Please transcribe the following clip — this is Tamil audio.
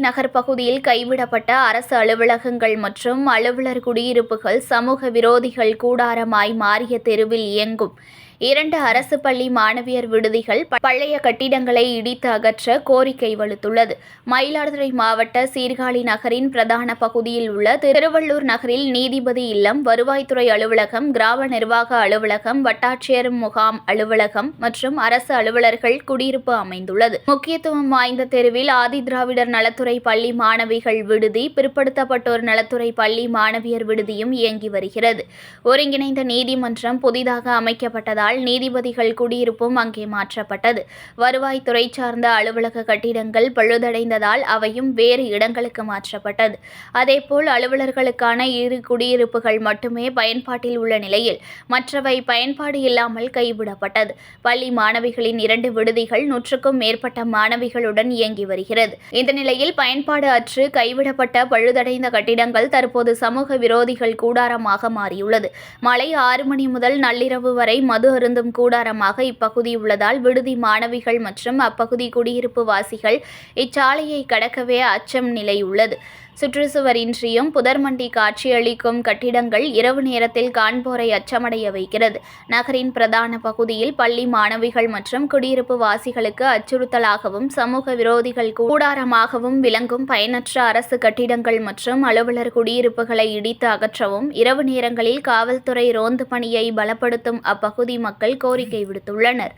நகர் பகுதியில் கைவிடப்பட்ட அரசு அலுவலகங்கள் மற்றும் அலுவலர் குடியிருப்புகள் சமூக விரோதிகள் கூடாரமாய் மாறிய தெருவில் இயங்கும். இரண்டு அரசு பள்ளி மாணவியர் விடுதிகள் பழைய கட்டிடங்களை இடித்து அகற்ற கோரிக்கை வலுத்துள்ளது. மயிலாடுதுறை மாவட்ட சீர்காழி நகரின் பிரதான பகுதியில் உள்ள திருவள்ளூர் நகரில் நீதிபதி இல்லம் வருவாய்த்துறை அலுவலகம் கிராம நிர்வாக அலுவலகம் வட்டாட்சியர் முகாம் அலுவலகம் மற்றும் அரசு அலுவலர்கள் குடியிருப்பு அமைந்துள்ளது. முக்கியத்துவம் வாய்ந்த தெருவில் ஆதி திராவிடர் நலத்துறை பள்ளி மாணவிகள் விடுதி பிற்படுத்தப்பட்டோர் நலத்துறை பள்ளி மாணவியர் விடுதியும் இயங்கி வருகிறது. ஒருங்கிணைந்த நீதிமன்றம் புதிதாக அமைக்கப்பட்டதால் நீதிபதிகள் குடியிருப்பும் அங்கே மாற்றப்பட்டது. வருவாய்த்துறை சார்ந்த அலுவலக கட்டிடங்கள் பழுதடைந்ததால் அவையும் வேறு இடங்களுக்கு மாற்றப்பட்டது. அதேபோல் அலுவலர்களுக்கான இரு குடியிருப்புகள் மட்டுமே பயன்பாட்டில் உள்ள நிலையில் மற்றவை பயன்பாடு இல்லாமல் கைவிடப்பட்டது. பள்ளி மாணவிகளின் இரண்டு விடுதிகள் நூற்றுக்கும் மேற்பட்ட மாணவிகளுடன் இயங்கி வருகிறது. இந்த நிலையில் பயன்பாடு அற்று கைவிடப்பட்ட பழுதடைந்த கட்டிடங்கள் தற்போது சமூக விரோதிகள் கூடாரமாக மாறியுள்ளது. மாலை ஆறு மணி முதல் நள்ளிரவு வரை மது அருந்தும் கூடாரமாக இப்பகுதி உள்ளதால் விடுதி மாணவிகள் மற்றும் அப்பகுதி குடியிருப்பு வாசிகள் இச்சாலையை கடக்கவே அச்சம் நிலை உள்ளது சுற்றுச்சுவரின்றியும் புதர்மண்டி காட்சியளிக்கும் கட்டிடங்கள் இரவு நேரத்தில் காண்போரை அச்சமடைய வைக்கிறது. நகரின் பிரதான பகுதியில் பள்ளி மாணவிகள் மற்றும் குடியிருப்பு வாசிகளுக்கு அச்சுறுத்தலாகவும் சமூக விரோதிகள் கூடாரமாகவும் விளங்கும் பயனற்ற அரசு கட்டிடங்கள் மற்றும் அலுவலர் குடியிருப்புகளை இடித்து அகற்றவும் இரவு நேரங்களில் காவல்துறை ரோந்து பணியை பலப்படுத்தும் அப்பகுதி மக்கள் கோரிக்கை விடுத்துள்ளனர்.